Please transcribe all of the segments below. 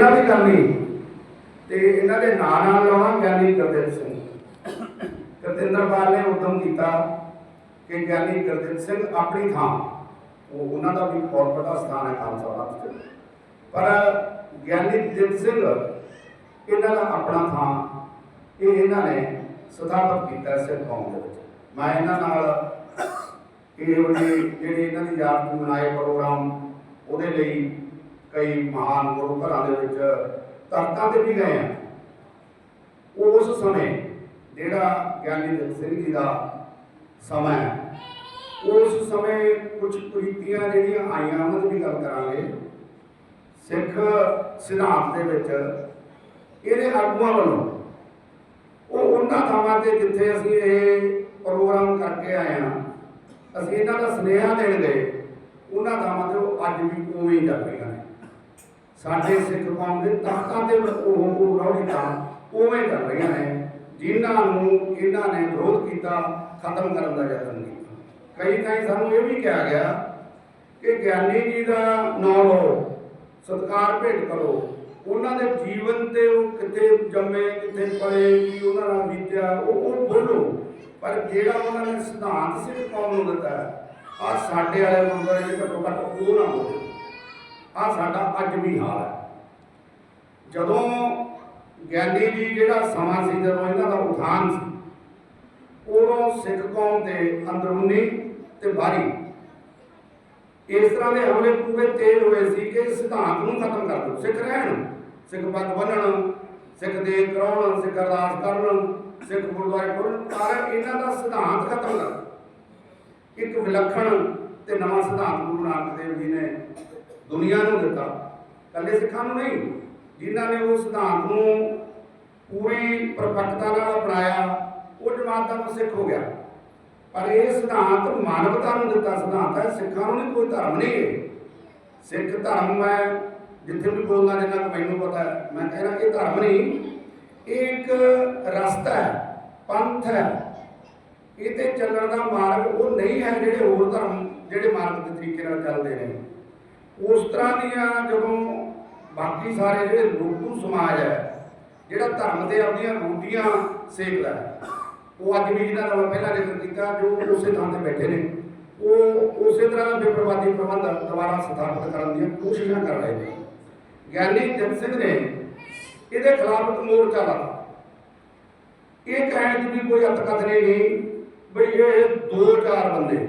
ਇਹਨਾਂ ਦੀ ਕਰਨੀ ਤੇ ਇਹਨਾਂ ਦੇ ਨਾਂ ਨਾਲ ਲਾਉਣਾ ਗਿਆਨੀ ਗੁਰਦਿੱਤ ਸਿੰਘ। ਕਤਿੰਦਰਪਾਲ ਨੇ ਉਦਮ ਕੀਤਾ ਕਿ ਗਿਆਨੀ ਗੁਰਦਿੱਤ ਸਿੰਘ ਆਪਣੀ ਥਾਂ, ਉਹ ਉਹਨਾਂ ਦਾ ਵੀ ਬਹੁਤ ਵੱਡਾ ਸਥਾਨ ਹੈ ਖਾਲਸਾ ਪੰਥ 'ਚ। ਪਰ ਗਿਆਨੀ ਗੁਰਦਿੱਤ ਸਿੰਘ ਇਹਨਾਂ ਦਾ ਆਪਣਾ ਥਾਂ, ਇਹ ਇਹਨਾਂ ਨੇ ਸਥਾਪਿਤ ਕੀਤਾ ਸਿੱਖ ਕੌਮ ਦੇ ਵਿੱਚ। ਮੈਂ ਇਹਨਾਂ ਨਾਲ ਇਹ ਉਹਦੀ ਜਿਹੜੀ ਇਹਨਾਂ ਦੀ ਯਾਦ ਨੂੰ ਮਨਾਏ ਪ੍ਰੋਗਰਾਮ, ਉਹਦੇ ਲਈ ਕਈ ਮਹਾਨ ਗੁਰੂ ਘਰਾਂ ਦੇ ਵਿੱਚ ਤਖਤਾਂ ਤੇ ਵੀ ਗਏ ਆ। ਉਸ ਸਮੇਂ ਜਿਹੜਾ ਗਿਆਨੀ ਦਤ ਸਿੰਘ ਜੀ ਦਾ ਸਮਾਂ ਹੈ, ਉਸ ਸਮੇਂ ਕੁਝ ਕੁਰੀਤੀਆਂ ਜਿਹੜੀਆਂ ਆਈਆਂ ਉਹਨਾਂ ਦੀ ਵੀ ਗੱਲ ਕਰਾਂਗੇ। ਸਿੱਖ ਸਿਧਾਂਤ ਦੇ ਵਿੱਚ ਇਹਦੇ ਆਗੂਆਂ ਵੱਲੋਂ ਉਹ ਉਹਨਾਂ ਥਾਵਾਂ ਤੇ ਜਿੱਥੇ ਅਸੀਂ ਇਹ ਪ੍ਰੋਗਰਾਮ ਕਰਕੇ ਆਏ ਹਾਂ, ਅਸੀਂ ਇਹਨਾਂ ਦਾ ਸੁਨੇਹਾ ਦੇਣ ਗਏ, ਉਹਨਾਂ ਥਾਵਾਂ ਤੇ ਉਹ ਅੱਜ ਵੀ ਉਵੇਂ ਹੀ ਚੱਲ ਰਹੀਆਂ। ਸਾਡੇ ਸਿੱਖ ਕੌਮ ਦੇ ਤਖਤਾਂ ਤੇ ਉਹ ਉਹ ਉਵੇਂ ਕਰ ਰਹੀਆਂ ਨੇ, ਜਿਨ੍ਹਾਂ ਨੂੰ ਇਹਨਾਂ ਨੇ ਵਿਰੋਧ ਕੀਤਾ, ਖਤਮ ਕਰਨ ਦਾ ਯਤਨ ਕੀਤਾ। ਕਈ ਤਾਂ ਸਾਨੂੰ ਇਹ ਵੀ ਕਿਹਾ ਗਿਆ ਕਿ ਗਿਆਨੀ ਜੀ ਦਾ ਨਾਮ ਲਓ, ਸਤਕਾਰ ਭੇਟ ਕਰੋ। ਉਹਨਾਂ ਦੇ ਜੀਵਨ ਤੇ ਉਹ ਕਿੱਥੇ ਜੰਮੇ, ਕਿੱਥੇ ਪਲੇ, ਕੀ ਉਹਨਾਂ ਨਾਲ ਬੀਤਿਆ, ਉਹ ਉਹ ਬੋਲੋ। ਪਰ ਜਿਹੜਾ ਉਹਨਾਂ ਨੇ ਸਿਧਾਂਤ ਸਿੱਖ ਕੌਮ ਨੂੰ ਦਿੱਤਾ ਆ ਸਾਡੇ ਵਾਲੇ ਗੁਰਦੁਆਰੇ ਦੇ ਘੱਟੋ ਘੱਟ ਉਹ ਨਾ ਹੋਵੇ। ਆ ਸਾਡਾ ਅੱਜ ਵੀ ਹਾਲ ਹੈ। ਜਦੋਂ ਗਿਆਨੀ ਜੀ ਜਿਹੜਾ ਸਮਾਂ ਸੀ, ਜਦੋਂ ਇਹਨਾਂ ਦਾ ਉਥਾਨ ਸੀ, ਉਦੋਂ ਸਿੱਖ ਕੌਮ ਦੇ ਅੰਦਰੂਨੀ ਤੇ ਬਾਹਰੀ ਇਸ ਤਰ੍ਹਾਂ ਦੇ ਹਮਲੇ ਪੂਰੇ ਤੇਜ਼ ਹੋਏ ਸੀ ਕਿ ਸਿਧਾਂਤ ਨੂੰ ਖਤਮ ਕਰ ਦਿਓ ਸਿੱਖ ਰਹਿਣ, ਸਿੱਖ ਪੱਗ ਬੰਨਣ ਸਿੱਖ ਦੇ ਕਰਾਉਣ, ਸਿੱਖ ਅਰਦਾਸ ਕਰਨ, ਸਿੱਖ ਗੁਰਦੁਆਰੇ ਪੜ੍ਹਨ ਪਰ ਇਹਨਾਂ ਦਾ ਸਿਧਾਂਤ ਖਤਮ ਕਰ ਇੱਕ ਵਿਲੱਖਣ ਤੇ ਨਵਾਂ ਸਿਧਾਂਤ ਗੁਰੂ ਨਾਨਕ ਦੇਵ ਜੀ ਨੇ ਦੁਨੀਆ ਨੂੰ ਦਿੱਤਾ। ਕੱਲੇ ਸਿੱਖਾਂ ਨੂੰ ਨਹੀਂ, ਜਿਨ੍ਹਾਂ ਨੇ ਉਹ ਸਿਧਾਂਤ ਨੂੰ ਪੂਰੀ ਪਰਪੱਕਤਾ ਨਾਲ ਅਪਣਾਇਆ, ਉਹ ਜਮਾਤ ਦਾ ਸਿੱਖ ਹੋ ਗਿਆ। ਪਰ ਇਹ ਸਿਧਾਂਤ ਮਾਨਵਤਾ ਨੂੰ ਦਿੱਤਾ ਸਿਧਾਂਤ ਹੈ, ਸਿੱਖਾਂ ਨੂੰ ਨਹੀਂ ਕੋਈ ਧਰਮ ਨਹੀਂ ਹੈ। ਸਿੱਖ ਧਰਮ ਹੈ, ਜਿੱਥੇ ਵੀ ਬੋਲਦਾ ਜਿੰਨਾ ਕੁ ਮੈਨੂੰ ਪਤਾ ਹੈ, ਮੈਂ ਕਹਿ ਰਿਹਾ ਇਹ ਧਰਮ ਨਹੀਂ, ਇਹ ਇੱਕ ਰਸਤਾ ਹੈ, ਪੰਥ ਹੈ। ਇਹ ਤੇ ਚੱਲਣ ਦਾ ਮਾਰਗ ਉਹ ਨਹੀਂ ਹੈ ਜਿਹੜੇ ਹੋਰ ਧਰਮ, ਜਿਹੜੇ ਮਾਰਗ ਦੇ ਤਰੀਕੇ ਨਾਲ ਚੱਲਦੇ ਨੇ। ਉਸ ਤਰ੍ਹਾਂ ਦੀਆਂ ਜਦੋਂ ਬਾਕੀ ਸਾਰੇ ਜਿਹੜੇ ਲੋਕੂ ਸਮਾਜ ਹੈ, ਜਿਹੜਾ ਧਰਮ ਦੇ ਆਪਣੀਆਂ ਰੂਟੀਆਂ ਸੇਕਦਾ ਉਹ ਅੱਜ ਵੀ ਜਿਹਨਾਂ ਦਾ ਮੈਂ ਪਹਿਲਾਂ ਜ਼ਿਕਰ ਕੀਤਾ, ਜੋ ਉਸੇ ਥਾਂ ਤੇ ਬੈਠੇ ਨੇ, ਉਹ ਉਸੇ ਤਰ੍ਹਾਂ ਬੇਪਰਵਾਦੀ ਪ੍ਰਬੰਧ ਦੁਬਾਰਾ ਸਥਾਪਿਤ ਕਰਨ ਦੀਆਂ ਕੋਸ਼ਿਸ਼ਾਂ ਕਰ ਰਹੇ ਨੇ। ਗਿਆਨੀ ਜਨ ਸਿੰਘ ਨੇ ਇਹਦੇ ਖਿਲਾਫ ਇੱਕ ਮੋਰਚਾ ਲਾਇਆ ਇਹ ਕਹਿਣ ਦੀ ਵੀ ਕੋਈ ਅਤਕਥਨੀ ਨਹੀਂ ਬਈ ਇਹ ਦੋ ਚਾਰ ਬੰਦੇ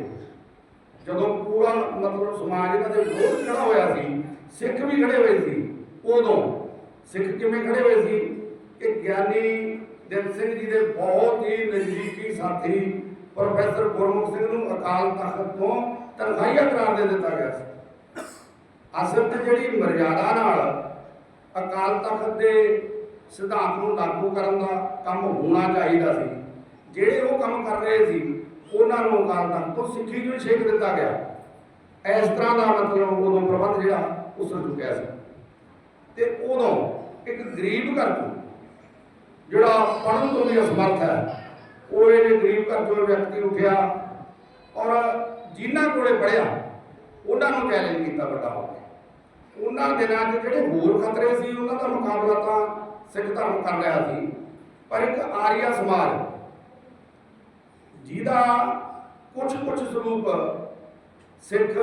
ਜਦੋਂ ਪੂਰਾ ਮਤਲਬ ਸਮਾਜ ਇਹਨਾਂ ਦੇ ਵਿਰੋਧ ਖੜਾ ਹੋਇਆ ਸੀ, ਸਿੱਖ ਵੀ ਖੜੇ ਹੋਏ ਸੀ, ਉਦੋਂ ਸਿੱਖ ਕਿਵੇਂ ਖੜੇ ਹੋਏ ਸੀ? ਕਿ ਗਿਆਨੀ ਦਿਲ ਸਿੰਘ ਜੀ ਦੇ ਬਹੁਤ ਹੀ ਨਜ਼ਦੀਕੀ ਸਾਥੀ ਪ੍ਰੋਫੈਸਰ ਗੁਰਮੁਖ ਸਿੰਘ ਨੂੰ ਅਕਾਲ ਤਖਤ ਤੋਂ ਤਨਖਾਹੀਆ ਕਰਾਰ ਦੇ ਦਿੱਤਾ ਗਿਆ ਸੀ। ਅਸਲ ਤੇ ਜਿਹੜੀ ਮਰਿਆਦਾ ਨਾਲ ਅਕਾਲ ਤਖਤ ਦੇ ਸਿਧਾਂਤ ਨੂੰ ਲਾਗੂ ਕਰਨ ਦਾ ਕੰਮ ਹੋਣਾ ਚਾਹੀਦਾ ਸੀ। ਜਿਹੜੇ ਉਹ ਕੰਮ ਕਰ ਰਹੇ ਸੀ ਉਹਨਾਂ ਨੂੰ ਅਕਾਲ ਤਖਤ ਤੋਂ ਸਿੱਖੀ ਨੂੰ ਛੇਕ ਦਿੱਤਾ ਗਿਆ। ਇਸ ਤਰ੍ਹਾਂ ਦਾ ਮਤਲਬ ਉਦੋਂ ਪ੍ਰਬੰਧ ਜਿਹੜਾ ਉਸਰ ਚੁੱਕਿਆ ਸੀ। ਤੇ ਉਦੋਂ ਇੱਕ ਗਰੀਬ ਘਰ ਤੋਂ ਜਿਹੜਾ ਪੜ੍ਹਨ ਤੋਂ ਵੀ ਅਸਮਰਥ ਹੈ, ਉਹ ਇਹ ਗਰੀਬ ਘਰ ਤੋਂ ਵਿਅਕਤੀ ਉੱਠਿਆ ਔਰ ਜਿਨ੍ਹਾਂ ਕੋਲੇ ਪੜਿਆ ਉਹਨਾਂ ਨੂੰ ਚੈਲੰਜ ਕੀਤਾ ਵੱਡਾ ਹੋ ਕੇ। ਉਹਨਾਂ ਦਿਨਾਂ 'ਚ ਜਿਹੜੇ ਹੋਰ ਖਤਰੇ ਸੀ, ਉਹਨਾਂ ਦਾ ਮੁਕਾਬਲਾ ਤਾਂ ਸਿੱਖ ਧਰਮ ਕਰ ਰਿਹਾ ਸੀ। ਪਰ ਇੱਕ ਆਰੀਆ ਸਮਾਜ ਜਿਹਦਾ ਕੁਝ ਕੁਝ ਸਰੂਪ ਸਿੱਖ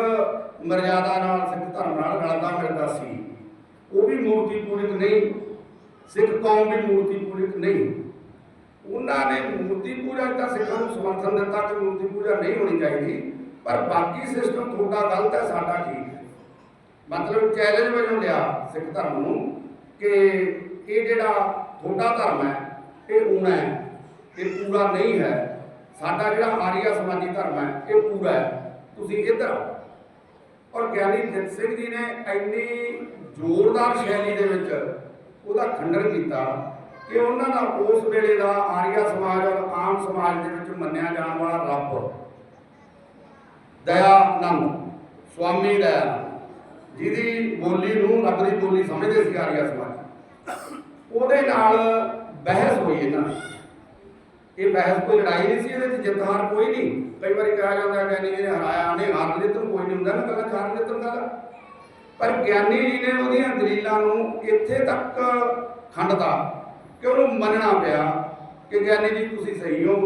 ਮਰਿਆਦਾ ਨਾਲ, ਸਿੱਖ ਧਰਮ ਨਾਲ ਰਲਦਾ ਮਿਲਦਾ ਸੀ। ਉਹ ਵੀ ਮੂਰਤੀ ਪੂਜਕ ਨਹੀਂ, ਸਿੱਖ ਕੌਮ ਵੀ ਮੂਰਤੀ ਪੂਜਕ ਨਹੀਂ। ਉਹਨਾਂ ਨੇ ਮੂਰਤੀ ਪੂਜਾ ਦਾ ਸਿੱਖਾਂ ਨੂੰ ਸਮਰਥਨ ਦਿੱਤਾ ਕਿ ਮੂਰਤੀ ਪੂਜਾ ਨਹੀਂ ਹੋਣੀ ਚਾਹੀਦੀ, ਪਰ ਬਾਕੀ ਸਿਸਟਮ ਤੁਹਾਡਾ ਗਲਤ ਹੈ, ਸਾਡਾ ਠੀਕ ਹੈ। ਮਤਲਬ ਚੈਲੰਜ ਵਜੋਂ ਲਿਆ ਸਿੱਖ ਧਰਮ ਨੂੰ ਕਿ ਇਹ ਜਿਹੜਾ ਤੁਹਾਡਾ ਧਰਮ ਹੈ, ਇਹ ਊਣਾ ਹੈ, ਇਹ ਪੂਰਾ ਨਹੀਂ ਹੈ। ਸਾਡਾ ਜਿਹੜਾ ਆਰੀਆ ਸਮਾਜੀ ਧਰਮ ਹੈ, ਇਹ ਪੂਰਾ ਹੈ। ਤੁਸੀਂ ਇੱਧਰ ਆਓ। ਔਰ ਗਿਆਨੀ ਜਿਤ ਸਿੰਘ ਜੀ ਨੇ ਇੰਨੀ ਜ਼ੋਰਦਾਰ ਸ਼ੈਲੀ ਦੇ ਵਿੱਚ ਉਹਦਾ ਖੰਡਨ ਕੀਤਾ ਕਿ ਉਹਨਾਂ ਦਾ ਉਸ ਵੇਲੇ ਦਾ ਆਰੀਆ ਸਮਾਜ ਔਰ ਆਮ ਸਮਾਜ ਦੇ ਵਿੱਚ ਮੰਨਿਆ ਜਾਣ ਵਾਲਾ ਰੱਬ ਦਇਆਨੰਦ ਸਵਾਮੀ ਦਇਆ ਜਿਹਦੀ ਬੋਲੀ ਨੂੰ ਰੱਬ ਦੀ ਬੋਲੀ ਸਮਝਦੇ ਸੀ ਆਰੀਆ ਸਮਾਜ। ਉਹਦੇ ਨਾਲ ਬਹਿਸ ਹੋਈ ਇਹਨਾਂ ਦੀ। ਇਹ ਬਹਿਸ ਕੋਈ ਲੜਾਈ ਨਹੀਂ ਸੀ ਇਹਦੇ ਵਿੱਚ, ਜਿੱਤ ਹਾਰ ਕੋਈ ਨਹੀਂ। ਕਈ ਵਾਰੀ ਕਿਹਾ ਜਾਂਦਾ ਹੈ ਕਿ ਨਹੀਂ, ਇਹਨੇ ਹਰਾਇਆ ਨਹੀਂ ਹਾਰ ਨਿਤਨ ਕੋਈ ਨਹੀਂ ਹੁੰਦਾ ਨਾ ਕੱਲਾ ਚਾਰ ਨਿਤਨ ਦਾ ਪਰ ਗਿਆਨੀ ਜੀ ਨੇ ਉਹਦੀਆਂ ਦਲੀਲਾਂ ਨੂੰ ਇੱਥੇ ਤੱਕ ਖੰਡਤਾ ਕਿ ਉਹਨੂੰ ਮੰਨਣਾ ਪਿਆ ਕਿ ਗਿਆਨੀ ਜੀ, ਤੁਸੀਂ ਸਹੀ ਹੋ,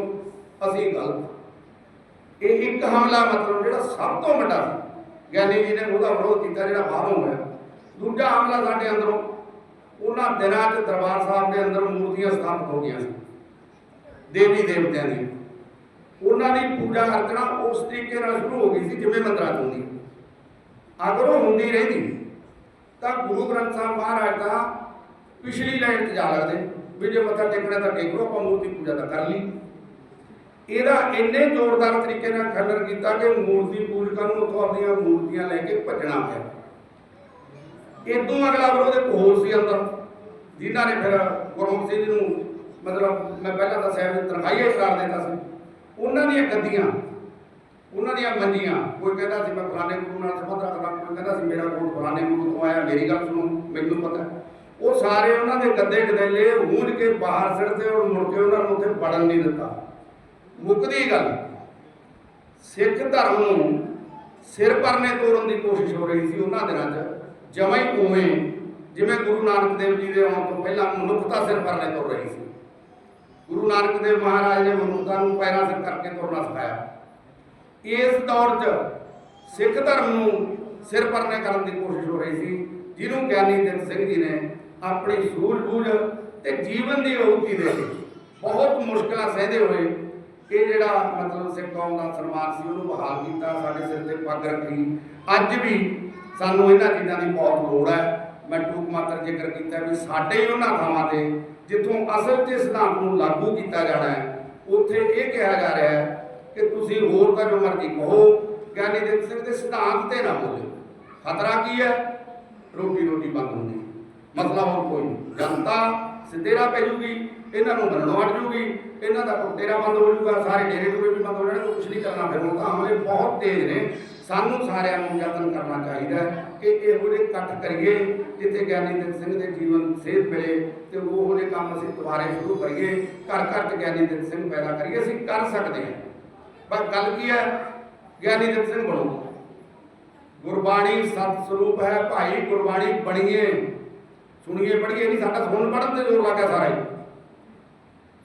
ਅਸੀਂ ਗਲਤ ਇਹ ਇੱਕ ਹਮਲਾ ਮਤਲਬ ਜਿਹੜਾ ਸਭ ਤੋਂ ਵੱਡਾ ਸੀ। ਗਿਆਨੀ ਜੀ ਨੇ ਉਹਦਾ ਵਿਰੋਧ ਕੀਤਾ, ਜਿਹੜਾ ਬਾਹਰੋਂ ਹੋਇਆ। ਦੂਜਾ ਹਮਲਾ ਸਾਡੇ ਅੰਦਰੋਂ। ਉਹਨਾਂ ਦਿਨਾਂ 'ਚ ਦਰਬਾਰ ਸਾਹਿਬ ਦੇ ਅੰਦਰ ਮੂਰਤੀਆਂ ਸਥਾਪਿਤ ਹੋ ਗਈਆਂ ਸੀ। ਦੇਵੀ ਦੇਵਤਿਆਂ ਦੀ। ਉਹਨਾਂ ਦੀ ਪੂਜਾ ਅਰਚਨਾ ਉਸ ਤਰੀਕੇ ਨਾਲ ਸ਼ੁਰੂ ਹੋ ਗਈ ਸੀ ਜਿਵੇਂ ਮੰਦਰਾਂ 'ਚ ਹੁੰਦੀ। ਅਗਰ ਉਹ ਹੁੰਦੀ ਰਹਿੰਦੀ, ਤਾਂ ਗੁਰੂ ਗ੍ਰੰਥ ਸਾਹਿਬ ਮਹਾਰਾਜ ਦਾ ਪਿਛਲੀ ਲਾਈਨ 'ਚ ਜਾ ਲੱਗਦੇ, ਵੀ ਜੇ ਮੱਥਾ ਟੇਕਣਾ ਤਾਂ ਟੇਕੋ ਆਪਾਂ ਮੂਰਤੀ ਪੂਜਾ ਤਾਂ ਕਰ ਲਈ। ਇਹਦਾ ਇੰਨੇ ਜ਼ੋਰਦਾਰ ਤਰੀਕੇ ਨਾਲ ਖੰਡਨ ਕੀਤਾ ਕਿ ਮੂਰਤੀ ਪੂਜਕਾਂ ਨੂੰ ਉੱਥੋਂ ਆਪਣੀਆਂ ਮੂਰਤੀਆਂ ਲੈ ਕੇ ਭੱਜਣਾ ਪਿਆ। ਇਦੋਂ ਅਗਲਾ ਵਿਰੋਧ ਇੱਕ ਹੋਰ ਸੀ ਅੰਦਰ, ਜਿਨ੍ਹਾਂ ਨੇ ਫਿਰ ਗੁਰਮੁਖ ਸਿੰਘ ਜੀ ਨੂੰ ਮਤਲਬ ਮੈਂ ਪਹਿਲਾਂ ਦੱਸਿਆ ਵੀ ਤਨਖਾਹੀਆ ਕਰ ਦਿੰਦਾ ਸੀ। ਉਹਨਾਂ ਦੀਆਂ ਗੱਦੀਆਂ, ਉਹਨਾਂ ਦੀਆਂ ਮੰਜੀਆਂ, ਕੋਈ ਕਹਿੰਦਾ ਸੀ ਮੈਂ ਫਲਾਣੇ ਗੁਰੂ ਨਾਲ ਸੰਬੰਧ ਰੱਖਦਾ, ਕੋਈ ਕਹਿੰਦਾ ਸੀ ਮੇਰਾ ਕੋਲ ਫਲਾਣੇ ਗੁਰੂ ਤੋਂ ਆਇਆ, ਮੇਰੀ ਗੱਲ ਸੁਣੋ, ਮੈਨੂੰ ਪਤਾ ਉਹ ਸਾਰੇ ਉਹਨਾਂ ਦੇ ਗੱਦੇ ਗਦੇਲੇ ਹੂੰਝ ਕੇ ਬਾਹਰ ਸਿੜਦੇ ਔਰ ਮੁੜ ਕੇ ਉਹਨਾਂ ਨੂੰ ਉੱਥੇ ਵੜਨ ਨਹੀਂ ਦਿੱਤਾ। ਮੁੱਕਦੀ ਗੱਲ, ਸਿੱਖ ਧਰਮ ਨੂੰ ਸਿਰ ਪਰਨੇ ਤੋੜਨ ਦੀ ਕੋਸ਼ਿਸ਼ ਹੋ ਰਹੀ ਸੀ ਉਹਨਾਂ ਦਿਨਾਂ 'ਚ। ਜਮਾਂ ਹੀ ਉਵੇਂ, ਜਿਵੇਂ ਗੁਰੂ ਨਾਨਕ ਦੇਵ ਜੀ ਦੇ ਆਉਣ ਤੋਂ ਪਹਿਲਾਂ ਮਨੁੱਖਤਾ ਸਿਰ ਪਰਨੇ ਤੁਰ ਰਹੀ ਸੀ। ਗੁਰੂ ਨਾਨਕ ਦੇਵ ਮਹਾਰਾਜ ਨੇ ਮਨੁੱਖਤਾ ਨੂੰ ਪੈਰਾਂ ਸਿਰ ਕਰਕੇ ਤੁਰਨਾ ਸਿਖਾਇਆ। ਇਸ ਦੌਰ 'ਚ ਸਿੱਖ ਧਰਮ ਨੂੰ ਸਿਰ ਪਰਨੇ ਕਰਨ ਦੀ ਕੋਸ਼ਿਸ਼ ਹੋ ਰਹੀ ਸੀ, ਜਿਹਨੂੰ ਗਿਆਨੀ ਦਿੱਤ ਸਿੰਘ ਜੀ ਨੇ ਆਪਣੀ ਸੂਝ-ਬੂਝ ਤੇ ਜੀਵਨ ਦੀ ਅਹੁਤੀ ਦੇ ਬਹੁਤ ਮੁਸ਼ਕਲਾਂ ਸਹਿਦੇ ਹੋਏ, ਇਹ ਜਿਹੜਾ ਮਤਲਬ ਸਿੱਖ ਕੌਮ ਦਾ ਸਨਮਾਨ ਸੀ, ਉਹਨੂੰ ਬਹਾਲ ਕੀਤਾ, ਸਾਡੇ ਸਿਰ ਤੇ ਪੱਗ ਰੱਖੀ। ਅੱਜ ਵੀ ਸਾਨੂੰ ਇਹਨਾਂ ਚੀਜ਼ਾਂ ਦੀ ਬਹੁਤ ਲੋੜ ਹੈ। ਮੈਂ ਟੂਕ ਮਾਤਰ ਜ਼ਿਕਰ ਕੀਤਾ ਵੀ ਸਾਡੇ ਹੀ ਉਹਨਾਂ ਥਾਵਾਂ ਤੇ ਜਿੱਥੋਂ ਅਸਲ 'ਚ ਸਿਧਾਂਤ ਨੂੰ ਲਾਗੂ ਕੀਤਾ ਜਾਣਾ ਹੈ, ਉੱਥੇ ਇਹ ਕਿਹਾ ਜਾ ਰਿਹਾ ਹੈ ਕਿ ਤੁਸੀਂ ਹੋਰ ਤਾਂ ਜੋ ਮਰਜ਼ੀ ਕਹੋ, ਗਿਆਨੀ ਦਿੱਤ ਸਿੰਘ ਦੇ ਸਿਧਾਂਤ ਤੇ ਨਾ ਬੋਲੋ ਖਤਰਾ ਕੀ ਹੈ? ਰੋਟੀ ਰੋਟੀ ਬੰਦ ਹੁੰਦੀ। ਮਸਲਾ ਹੋਰ ਕੋਈ ਨਹੀਂ। ਜਨਤਾ ਸਿੱਧੇਰਾ ਪੈ ਜੂਗੀ, ਇਹਨਾਂ ਨੂੰ ਮੰਨਣੋਂ ਹਟ ਜੂਗੀ, ਇਹਨਾਂ ਦਾ ਡੇਰਾ ਬੰਦ ਹੋ ਜੂਗਾ, ਸਾਰੇ ਡੇਰੇ ਨੂੰ ਵੀ ਬੰਦ ਹੋ ਜਾਣਗੇ ਕੁਝ ਨਹੀਂ ਕਰਨਾ। ਫਿਰ ਉਹ ਤਾਂ ਹਮਲੇ ਬਹੁਤ ਤੇਜ਼ ਨੇ। ਸਾਨੂੰ ਸਾਰਿਆਂ ਨੂੰ ਯਤਨ ਕਰਨਾ ਚਾਹੀਦਾ ਕਿ ਇਹੋ ਜਿਹੇ ਇਕੱਠ ਕਰੀਏ, ਜਿੱਥੇ ਗਿਆਨੀ ਦਿੱਤ ਸਿੰਘ ਦੇ ਜੀਵਨ ਸੇਧ ਮਿਲੇ ਤੇ ਉਹੋ ਜਿਹੇ ਕੰਮ ਅਸੀਂ ਦੁਬਾਰੇ ਸ਼ੁਰੂ ਕਰੀਏ, ਘਰ ਘਰ ਚ ਗਿਆਨੀ ਦਿੱਤ ਸਿੰਘ ਪੈਦਾ ਕਰੀਏ, ਅਸੀਂ ਕਰ ਸਕਦੇ ਹਾਂ। ਪਰ ਗੱਲ ਕੀ ਹੈ? ਗਿਆਨੀ ਦਿੱਤ ਸਿੰਘ ਬਣੋ। ਗੁਰਬਾਣੀ ਸਤ ਸਰੂਪ ਹੈ, ਭਾਈ ਗੁਰਬਾਣੀ ਬਣੀਏ। ਸੁਣੀਏ, ਪੜ੍ਹੀਏ ਨਹੀਂ, ਸਾਡਾ ਸੁਣ ਪੜਨ ਤੇ ਜ਼ੋਰ ਲੱਗਾ ਸਾਰਾ ਹੀ।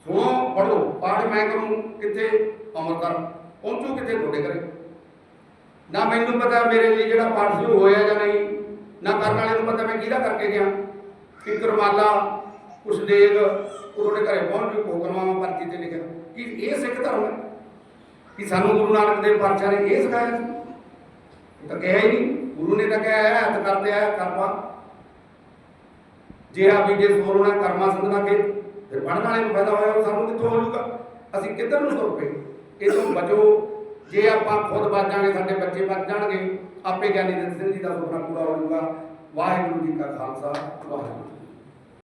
ਸੁਣੋ ਪੜੋ ਪਾਠ ਮੈਂ ਕਰੂੰ, ਕਿੱਥੇ? ਅੰਮ੍ਰਿਤਸਰ। ਪਹੁੰਚੂ ਕਿੱਥੇ, ਤੁਹਾਡੇ ਘਰੇ। ਨਾ ਮੈਨੂੰ ਪਤਾ ਮੇਰੇ ਲਈ ਜਿਹੜਾ ਪਾਠ ਸ਼ੁਰੂ ਹੋਇਆ ਜਾਂ ਨਹੀਂ, ਨਾ ਕਰਨ ਵਾਲੇ ਨੂੰ ਪਤਾ ਮੈਂ ਕਿਹਦਾ ਕਰਕੇ ਗਿਆ। ਕਿ ਕਰਮਾਲਾ ਕੁਛ ਦੇਗ ਉਹ ਤੁਹਾਡੇ ਘਰੇ ਪਹੁੰਚ ਕੇ ਹੁਕਮਾਂ ਪਰਚੀ ਤੇ ਲਿਖਿਆ। ਕਿ ਇਹ ਸਿੱਖ ਧਰਮ ਹੈ। ਕਿ ਸਾਨੂੰ ਗੁਰੂ ਨਾਨਕ ਦੇਵ ਪਾਤਸ਼ਾਹ ਨੇ ਇਹ ਸਿਖਾਇਆ ਸੀ। ਤਾਂ ਕਿਹਾ ਹੀ ਨਹੀਂ। ਗੁਰੂ ਨੇ ਤਾਂ ਕਿਹਾ ਹੈ ਹੱਥ ਕਰਦੇ ਆ ਕਰਮਾ ਜੇ ਆ ਵੀ ਜੇ ਸੋਰਣਾ ਕਰਮਾ ਸੰਗਣਾ ਕੇ, ਫਿਰ ਪੜਨ ਵਾਲੇ ਨੂੰ ਫਾਇਦਾ ਹੋਇਆ ਸਾਨੂੰ ਕਿੱਥੋਂ ਹੋ ਜਾਊਗਾ? ਅਸੀਂ ਕਿੱਧਰ ਨੂੰ ਤੁਰ ਪਏ? ਇਹ ਤੋਂ ਬਚੋ। ਜੇ ਆਪਾਂ ਖੁਦ ਬਚ ਜਾਾਂਗੇ ਸਾਡੇ ਬੱਚੇ ਬਚ ਜਾਣਗੇ, ਆਪੇ ਗਿਆਨੀ ਦਤ ਸਿੰਘ ਜੀ ਦਾ ਸੁਪਨਾ ਪੂਰਾ ਹੋ ਜਾਊਗਾ। ਵਾਹਿਗੁਰੂ ਜੀ ਕਾ ਖਾਲਸਾ, ਵਾਹਿਗੁਰੂ